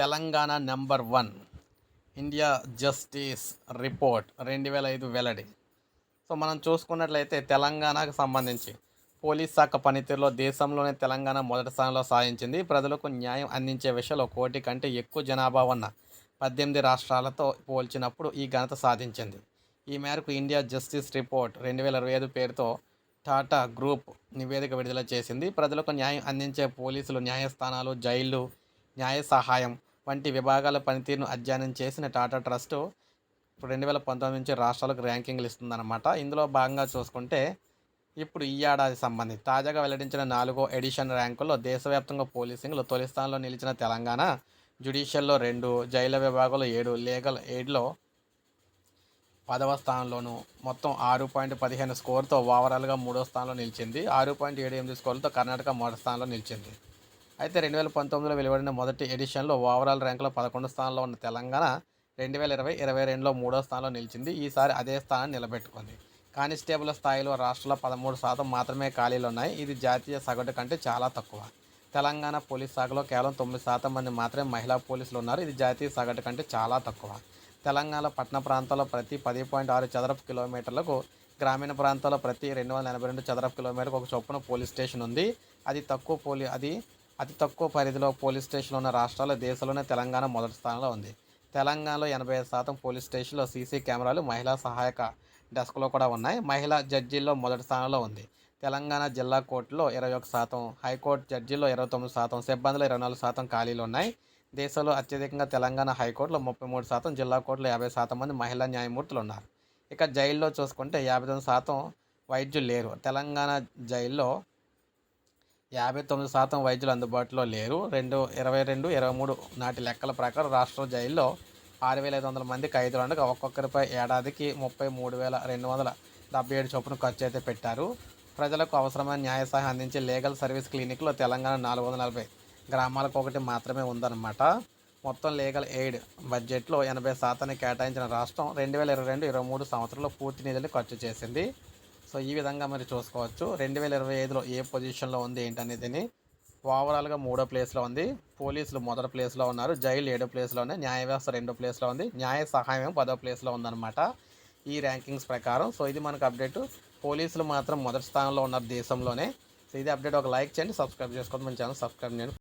Telangana number one India justice report రెండు వేల ఐదు వెల్లడి. సో మనం చూసుకున్నట్లయితే తెలంగాణకు సంబంధించి పోలీస్ శాఖ పనితీరులో దేశంలోనే తెలంగాణ మొదటి స్థానంలో సాధించింది. ప్రజలకు న్యాయం అందించే విషయంలో కోటి కంటే ఎక్కువ జనాభా ఉన్న పద్దెనిమిది రాష్ట్రాలతో పోల్చినప్పుడు ఈ ఘనత సాధించింది. ఈ మేరకు ఇండియా జస్టిస్ రిపోర్ట్ రెండు వేల ఇరవై ఐదు పేరుతో టాటా గ్రూప్ నివేదిక విడుదల చేసింది. ప్రజలకు న్యాయం అందించే పోలీసులు న్యాయస్థానాలు జైళ్ళు న్యాయ సహాయం వంటి విభాగాల పనితీరును అధ్యయనం చేసిన టాటా ట్రస్ట్ ఇప్పుడు రెండు వేల పంతొమ్మిది నుంచి రాష్ట్రాలకు ర్యాంకింగ్లు ఇస్తుందన్నమాట. ఇందులో భాగంగా చూసుకుంటే ఇప్పుడు ఈ ఏడాది సంబంధించి తాజాగా వెల్లడించిన నాలుగో ఎడిషన్ ర్యాంకుల్లో దేశవ్యాప్తంగా పోలీసింగ్లో తొలి స్థానంలో నిలిచిన తెలంగాణ జ్యుడిషియల్లో రెండు జైల విభాగంలో ఏడు లీగల్ ఎయిడ్లో పదవ స్థానంలోను మొత్తం ఆరు పాయింట్ పదిహేను స్కోర్తో ఓవరాల్గా మూడో స్థానంలో నిలిచింది. ఆరు పాయింట్ ఏడు ఎనిమిది స్కోర్లతో కర్ణాటక మొదటి స్థానంలో నిలిచింది. అయితే రెండు వేల పంతొమ్మిదిలో వెలువడిన మొదటి ఎడిషన్లో ఓవరాల్ ర్యాంకులో పదకొండు స్థానంలో ఉన్న తెలంగాణ రెండు వేల ఇరవై ఇరవై రెండులో మూడో స్థానంలో నిలిచింది. ఈసారి అదే స్థానాన్ని నిలబెట్టుకుంది. కానిస్టేబుల్ స్థాయిలో రాష్ట్రంలో పదమూడు శాతం మాత్రమే ఖాళీలు ఉన్నాయి. ఇది జాతీయ సగటు కంటే చాలా తక్కువ. తెలంగాణ పోలీస్ శాఖలో కేవలం తొమ్మిది శాతం మంది మాత్రమే మహిళా పోలీసులు ఉన్నారు. ఇది జాతీయ సగటు కంటే చాలా తక్కువ. తెలంగాణ పట్టణ ప్రాంతాల్లో ప్రతి పది పాయింట్ ఆరు చదరపు కిలోమీటర్లకు గ్రామీణ ప్రాంతాల్లో ప్రతి రెండు వందల ఎనభై రెండు చదరపు కిలోమీటర్కు ఒక చొప్పున పోలీస్ స్టేషన్ ఉంది. అది తక్కువ పోలీ అది అతి తక్కువ పరిధిలో పోలీస్ స్టేషన్లు ఉన్న రాష్ట్రాల దేశంలోనే తెలంగాణ మొదటి స్థానంలో ఉంది. తెలంగాణలో ఎనభై ఐదు శాతం పోలీస్ స్టేషన్లో సీసీ కెమెరాలు మహిళా సహాయక డెస్క్లో కూడా ఉన్నాయి. మహిళా జడ్జీల్లో మొదటి స్థానంలో ఉంది. తెలంగాణ జిల్లా కోర్టులో ఇరవై ఒక శాతం హైకోర్టు జడ్జీల్లో ఇరవై తొమ్మిది శాతం సిబ్బందిలో ఇరవై నాలుగు శాతం ఖాళీలు ఉన్నాయి. దేశంలో అత్యధికంగా తెలంగాణ హైకోర్టులో ముప్పై మూడు శాతం జిల్లా కోర్టులో యాభై శాతం మంది మహిళా న్యాయమూర్తులు ఉన్నారు. ఇక జైల్లో చూసుకుంటే యాభై తొమ్మిది శాతం వైద్యులు లేరు. తెలంగాణ జైల్లో యాభై తొమ్మిది శాతం వైద్యులు అందుబాటులో లేరు. రెండు ఇరవై రెండు ఇరవై మూడు నాటి లెక్కల ప్రకారం రాష్ట్ర జైల్లో ఆరు వేల ఐదు వందల మంది ఖైదులు ఉండగా ఒక్కొక్కరిపై ఏడాదికి ముప్పై మూడు వేల రెండు వందల డెబ్బై ఏడు చొప్పున ఖర్చు అయితే పెట్టారు. ప్రజలకు అవసరమైన న్యాయ సహాయం అందించే లీగల్ సర్వీస్ క్లినిక్లో తెలంగాణ నాలుగు వందల నలభై గ్రామాలకు ఒకటి మాత్రమే ఉందన్నమాట. మొత్తం లీగల్ ఎయిడ్ బడ్జెట్లో ఎనభై శాతాన్ని కేటాయించిన రాష్ట్రం రెండు వేల ఇరవై రెండు ఇరవై మూడు సంవత్సరంలో పూర్తి నిధులు ఖర్చు చేసింది. సో ఈ విధంగా మరి చూసుకోవచ్చు. రెండు వేల ఇరవై ఐదులో ఏ పొజిషన్లో ఉంది ఏంటనేది ఓవరాల్గా మూడో ప్లేస్లో ఉంది. పోలీసులు మొదటి ప్లేస్లో ఉన్నారు. జైలు ఏడో ప్లేస్లో ఉన్నాయి న్యాయ వ్యవస్థ రెండో ప్లేస్లో ఉంది. న్యాయ సహాయం పదో ప్లేస్లో ఉందన్నమాట ఈ ర్యాంకింగ్స్ ప్రకారం. సో ఇది మనకు అప్డేట్. పోలీసులు మాత్రం మొదటి స్థానంలో ఉన్నారు దేశంలోనే. సో ఇది అప్డేట్. ఒక లైక్ చేయండి. సబ్స్క్రైబ్ చేసుకోండి మన ఛానల్ సబ్స్క్రైబ్ చేయండి.